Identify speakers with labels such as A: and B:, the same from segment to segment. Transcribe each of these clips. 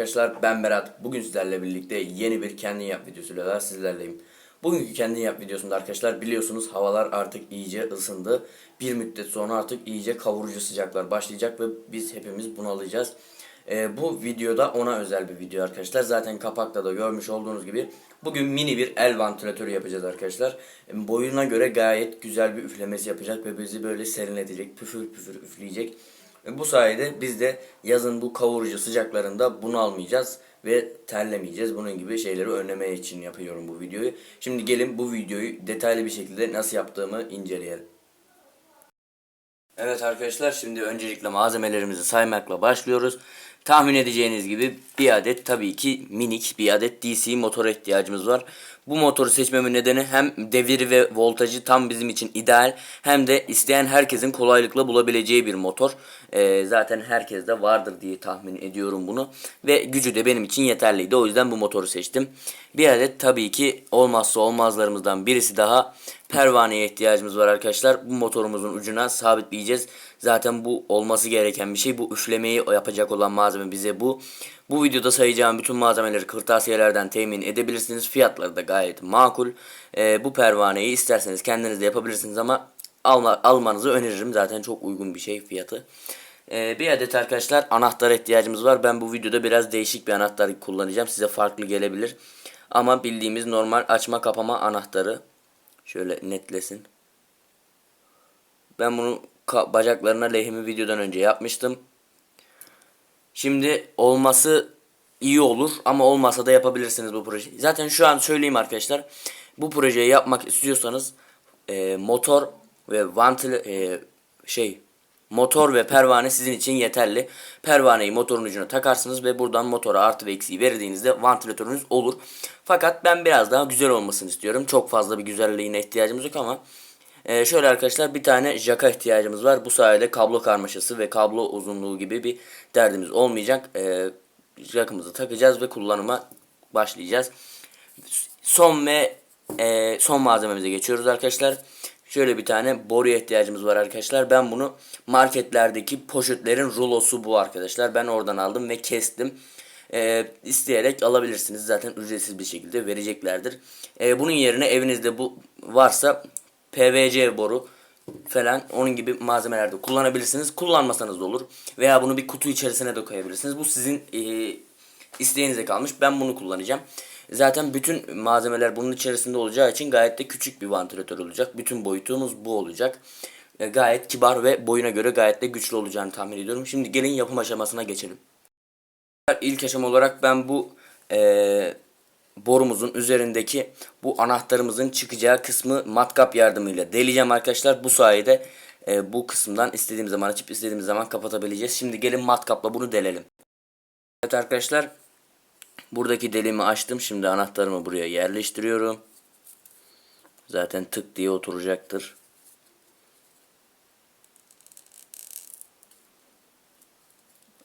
A: Arkadaşlar ben Berat. Bugün sizlerle birlikte yeni bir kendin yap videosuyla daha sizlerleyim. Bugünkü kendin yap videosunda arkadaşlar biliyorsunuz havalar artık iyice ısındı. Bir müddet sonra artık iyice kavurucu sıcaklar başlayacak ve biz hepimiz bunalacağız. Ee, bu videoda ona özel bir video arkadaşlar. Zaten kapakta da görmüş olduğunuz gibi bugün mini bir el vantilatörü yapacağız arkadaşlar. Ee, Boyuna göre gayet güzel bir üflemesi yapacak ve bizi böyle serinletecek, püfür püfür üfleyecek. E, Bu sayede biz de yazın bu kavurucu sıcaklarında bunu almayacağız ve terlemeyeceğiz. Bunun gibi şeyleri önlemeye için yapıyorum bu videoyu. Şimdi gelin bu videoyu detaylı bir şekilde nasıl yaptığımı inceleyelim. Evet arkadaşlar şimdi öncelikle malzemelerimizi saymakla başlıyoruz. Tahmin edeceğiniz gibi bir adet tabii ki minik bir adet DC motor ihtiyacımız var. Bu motoru seçmemin nedeni hem deviri ve voltajı tam bizim için ideal hem de isteyen herkesin kolaylıkla bulabileceği bir motor. Ee, zaten herkes de vardır diye tahmin ediyorum bunu. Ve gücü de benim için yeterliydi. O yüzden bu motoru seçtim. Bir adet tabii ki olmazsa olmazlarımızdan birisi daha pervaneye ihtiyacımız var arkadaşlar. Bu motorumuzun ucuna sabitleyeceğiz. Zaten bu olması gereken bir şey. Bu üflemeyi yapacak olan malzeme bize bu. Bu videoda sayacağım bütün malzemeleri kırtasiyelerden temin edebilirsiniz. Fiyatları da gayet makul. Ee, bu pervaneyi isterseniz kendiniz de yapabilirsiniz ama alma, almanızı öneririm. Zaten çok uygun bir şey fiyatı. Ee, bir adet arkadaşlar anahtar ihtiyacımız var. Ben bu videoda biraz değişik bir anahtar kullanacağım. Size farklı gelebilir. Ama bildiğimiz normal açma kapama anahtarı. Şöyle netlesin. Ben bunu bacaklarına lehimi videodan önce yapmıştım. Şimdi olması iyi olur ama olmasa da yapabilirsiniz bu projeyi. Zaten şu an söyleyeyim arkadaşlar. Bu projeyi yapmak istiyorsanız e, motor ve vantil e, şey motor ve pervane sizin için yeterli. Pervaneyi motorun ucuna takarsınız ve buradan motora artı ve eksiği verdiğinizde vantilatörünüz olur. Fakat ben biraz daha güzel olmasını istiyorum. Çok fazla bir güzelliğine ihtiyacımız yok ama ee, şöyle arkadaşlar bir tane jaka ihtiyacımız var. Bu sayede kablo karmaşası ve kablo uzunluğu gibi bir derdimiz olmayacak. Ee, jakımızı takacağız ve kullanıma başlayacağız. Son ve e, son malzememize geçiyoruz arkadaşlar. Şöyle bir tane boruya ihtiyacımız var arkadaşlar. Ben bunu marketlerdeki poşetlerin rulosu bu arkadaşlar. Ben oradan aldım ve kestim. Ee, isteyerek alabilirsiniz. Zaten ücretsiz bir şekilde vereceklerdir. Ee, bunun yerine evinizde bu varsa PVC boru falan onun gibi malzemelerde kullanabilirsiniz. Kullanmasanız da olur. Veya bunu bir kutu içerisine de koyabilirsiniz. Bu sizin e, isteğinize kalmış. Ben bunu kullanacağım. Zaten bütün malzemeler bunun içerisinde olacağı için gayet de küçük bir vantilatör olacak. Bütün boyutumuz bu olacak. E, gayet kibar ve boyuna göre gayet de güçlü olacağını tahmin ediyorum. Şimdi gelin yapım aşamasına geçelim. İlk aşama olarak ben bu e, borumuzun üzerindeki bu anahtarımızın çıkacağı kısmı matkap yardımıyla deleyeceğim arkadaşlar. Bu sayede e, bu kısımdan istediğim zaman açıp istediğimiz zaman kapatabileceğiz. Şimdi gelin matkapla bunu delelim. Evet arkadaşlar buradaki deliğimi açtım. Şimdi anahtarımı buraya yerleştiriyorum. Zaten tık diye oturacaktır.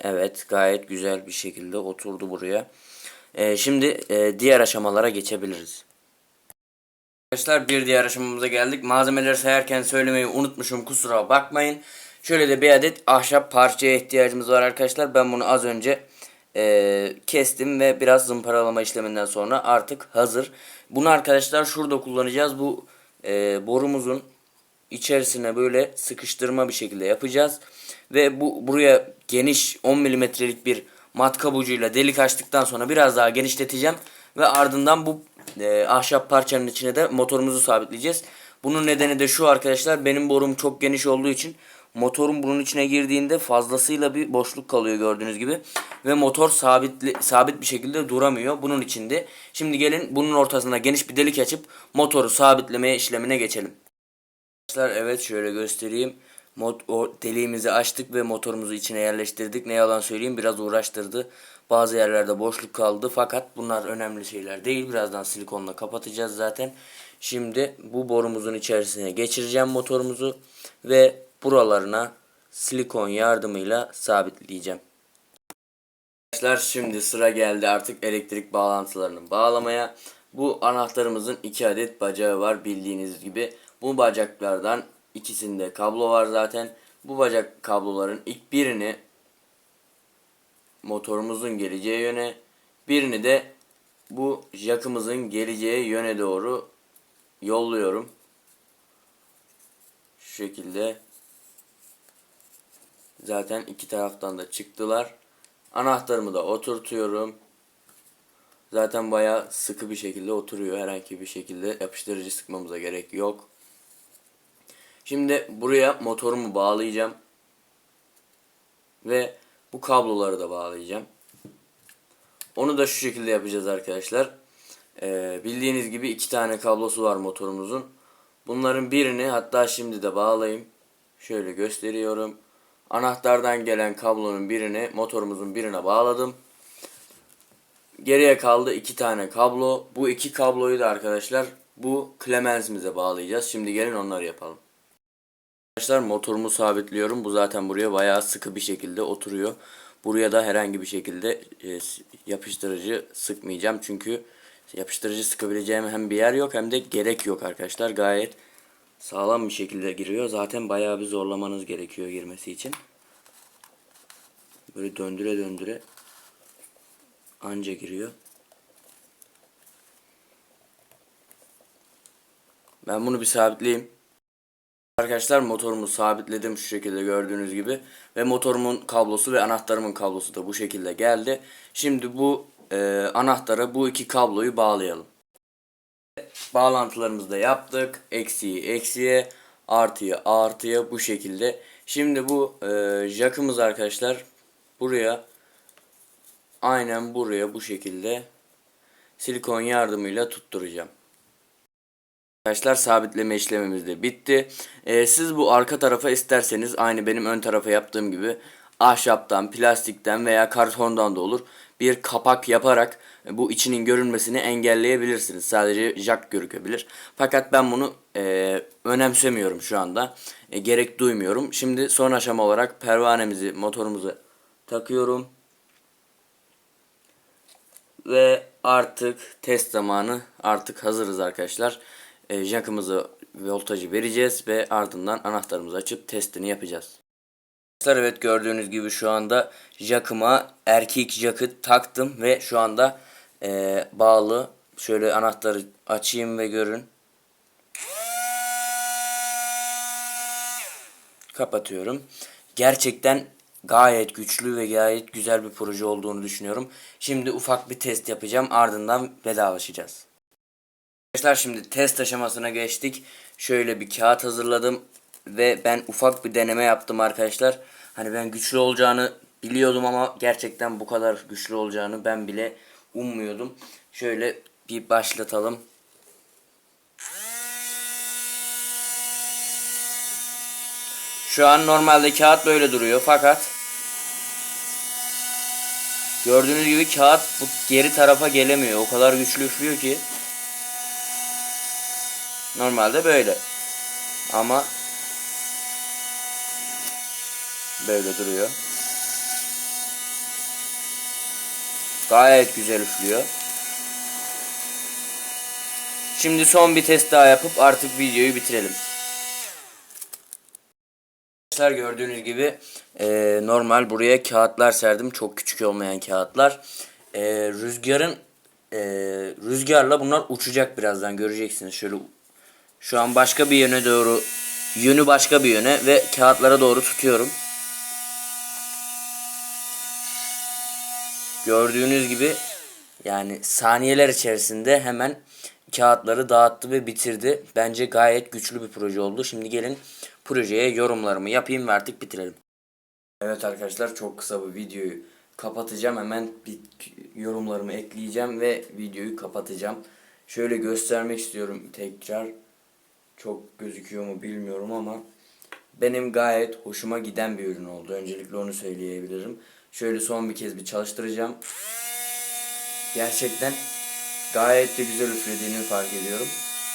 A: Evet gayet güzel bir şekilde oturdu buraya. Ee, şimdi e, diğer aşamalara geçebiliriz. Arkadaşlar bir diğer aşamamıza geldik. Malzemeleri sayarken söylemeyi unutmuşum kusura bakmayın. Şöyle de bir adet ahşap parçaya ihtiyacımız var arkadaşlar. Ben bunu az önce e, kestim ve biraz zımparalama işleminden sonra artık hazır. Bunu arkadaşlar şurada kullanacağız. Bu e, borumuzun içerisine böyle sıkıştırma bir şekilde yapacağız. Ve bu buraya geniş 10 milimetrelik bir matkap ucuyla delik açtıktan sonra biraz daha genişleteceğim. Ve ardından bu e, ahşap parçanın içine de motorumuzu sabitleyeceğiz. Bunun nedeni de şu arkadaşlar benim borum çok geniş olduğu için motorun bunun içine girdiğinde fazlasıyla bir boşluk kalıyor gördüğünüz gibi. Ve motor sabitli, sabit bir şekilde duramıyor bunun içinde. Şimdi gelin bunun ortasına geniş bir delik açıp motoru sabitleme işlemine geçelim. Arkadaşlar evet şöyle göstereyim. Mod, o deliğimizi açtık ve motorumuzu içine yerleştirdik. Ne yalan söyleyeyim biraz uğraştırdı. Bazı yerlerde boşluk kaldı fakat bunlar önemli şeyler değil. Birazdan silikonla kapatacağız zaten. Şimdi bu borumuzun içerisine geçireceğim motorumuzu ve buralarına silikon yardımıyla sabitleyeceğim. Arkadaşlar şimdi sıra geldi artık elektrik bağlantılarını bağlamaya. Bu anahtarımızın iki adet bacağı var bildiğiniz gibi. Bu bacaklardan ikisinde kablo var zaten. Bu bacak kabloların ilk birini motorumuzun geleceği yöne, birini de bu jakımızın geleceği yöne doğru yolluyorum. Şu şekilde. Zaten iki taraftan da çıktılar. Anahtarımı da oturtuyorum. Zaten bayağı sıkı bir şekilde oturuyor. Herhangi bir şekilde yapıştırıcı sıkmamıza gerek yok. Şimdi buraya motorumu bağlayacağım. Ve bu kabloları da bağlayacağım. Onu da şu şekilde yapacağız arkadaşlar. Ee, bildiğiniz gibi iki tane kablosu var motorumuzun. Bunların birini hatta şimdi de bağlayayım. Şöyle gösteriyorum. Anahtardan gelen kablonun birini motorumuzun birine bağladım. Geriye kaldı iki tane kablo. Bu iki kabloyu da arkadaşlar bu klemensimize bağlayacağız. Şimdi gelin onları yapalım. Arkadaşlar motorumu sabitliyorum. Bu zaten buraya bayağı sıkı bir şekilde oturuyor. Buraya da herhangi bir şekilde e, yapıştırıcı sıkmayacağım. Çünkü yapıştırıcı sıkabileceğim hem bir yer yok hem de gerek yok arkadaşlar. Gayet sağlam bir şekilde giriyor. Zaten bayağı bir zorlamanız gerekiyor girmesi için. Böyle döndüre döndüre anca giriyor. Ben bunu bir sabitleyeyim. Arkadaşlar motorumu sabitledim şu şekilde gördüğünüz gibi. Ve motorumun kablosu ve anahtarımın kablosu da bu şekilde geldi. Şimdi bu e, anahtara bu iki kabloyu bağlayalım. Bağlantılarımızı da yaptık. Eksiği eksiye, artıyı artıya bu şekilde. Şimdi bu e, jackımız arkadaşlar buraya aynen buraya bu şekilde silikon yardımıyla tutturacağım. Arkadaşlar sabitleme işlemimiz de bitti. Ee, siz bu arka tarafa isterseniz aynı benim ön tarafa yaptığım gibi ahşaptan, plastikten veya kartondan da olur. Bir kapak yaparak bu içinin görünmesini engelleyebilirsiniz. Sadece jack görükebilir. Fakat ben bunu e, önemsemiyorum şu anda. E, gerek duymuyorum. Şimdi son aşama olarak pervanemizi motorumuza takıyorum. Ve artık test zamanı artık hazırız arkadaşlar. E, jackımızı voltajı vereceğiz ve ardından anahtarımızı açıp testini yapacağız. Arkadaşlar evet gördüğünüz gibi şu anda jackıma erkek jackı taktım ve şu anda e, bağlı. Şöyle anahtarı açayım ve görün. Kapatıyorum. Gerçekten gayet güçlü ve gayet güzel bir proje olduğunu düşünüyorum. Şimdi ufak bir test yapacağım ardından vedalaşacağız. Arkadaşlar şimdi test aşamasına geçtik. Şöyle bir kağıt hazırladım ve ben ufak bir deneme yaptım arkadaşlar. Hani ben güçlü olacağını biliyordum ama gerçekten bu kadar güçlü olacağını ben bile ummuyordum. Şöyle bir başlatalım. Şu an normalde kağıt böyle duruyor fakat gördüğünüz gibi kağıt bu geri tarafa gelemiyor. O kadar güçlü üflüyor ki. Normalde böyle. Ama böyle duruyor. Gayet güzel üflüyor. Şimdi son bir test daha yapıp artık videoyu bitirelim. Arkadaşlar gördüğünüz gibi e, normal buraya kağıtlar serdim. Çok küçük olmayan kağıtlar. E, rüzgarın e, rüzgarla bunlar uçacak birazdan göreceksiniz. Şöyle şu an başka bir yöne doğru yönü başka bir yöne ve kağıtlara doğru tutuyorum. Gördüğünüz gibi yani saniyeler içerisinde hemen kağıtları dağıttı ve bitirdi. Bence gayet güçlü bir proje oldu. Şimdi gelin projeye yorumlarımı yapayım ve artık bitirelim. Evet arkadaşlar çok kısa bu videoyu kapatacağım. Hemen bir yorumlarımı ekleyeceğim ve videoyu kapatacağım. Şöyle göstermek istiyorum tekrar. Çok gözüküyor mu bilmiyorum ama benim gayet hoşuma giden bir ürün oldu. Öncelikle onu söyleyebilirim. Şöyle son bir kez bir çalıştıracağım. Gerçekten gayet de güzel üflediğini fark ediyorum.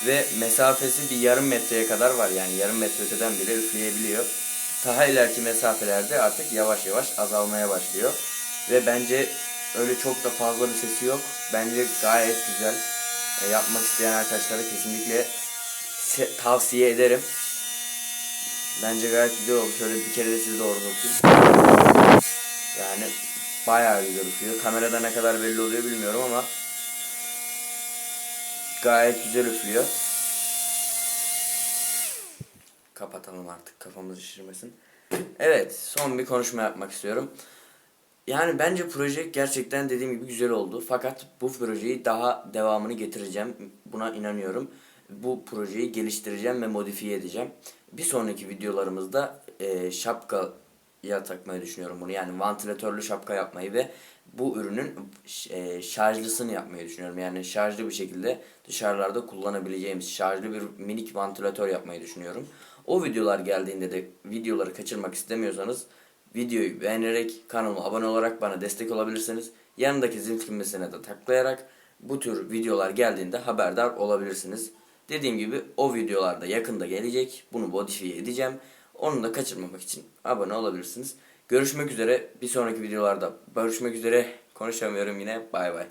A: Ve mesafesi bir yarım metreye kadar var. Yani yarım metre öteden bile üfleyebiliyor. Daha ileriki mesafelerde artık yavaş yavaş azalmaya başlıyor. Ve bence öyle çok da fazla bir sesi yok. Bence gayet güzel. E, yapmak isteyen arkadaşlara kesinlikle tavsiye ederim. Bence gayet güzel oldu. Şöyle bir kere de size doğru bakayım. Yani bayağı güzel üflüyor. Kamerada ne kadar belli oluyor bilmiyorum ama gayet güzel üflüyor. Kapatalım artık kafamız şişirmesin. Evet son bir konuşma yapmak istiyorum. Yani bence proje gerçekten dediğim gibi güzel oldu. Fakat bu projeyi daha devamını getireceğim. Buna inanıyorum. Bu projeyi geliştireceğim ve modifiye edeceğim. Bir sonraki videolarımızda e, şapkaya takmayı düşünüyorum bunu. Yani vantilatörlü şapka yapmayı ve bu ürünün e, şarjlısını yapmayı düşünüyorum. Yani şarjlı bir şekilde dışarılarda kullanabileceğimiz şarjlı bir minik vantilatör yapmayı düşünüyorum. O videolar geldiğinde de videoları kaçırmak istemiyorsanız Videoyu beğenerek kanalıma abone olarak bana destek olabilirsiniz. Yanındaki zil düğmesine de tıklayarak bu tür videolar geldiğinde haberdar olabilirsiniz. Dediğim gibi o videolarda yakında gelecek. Bunu modifiye edeceğim. Onu da kaçırmamak için abone olabilirsiniz. Görüşmek üzere. Bir sonraki videolarda görüşmek üzere. Konuşamıyorum yine. Bay bay.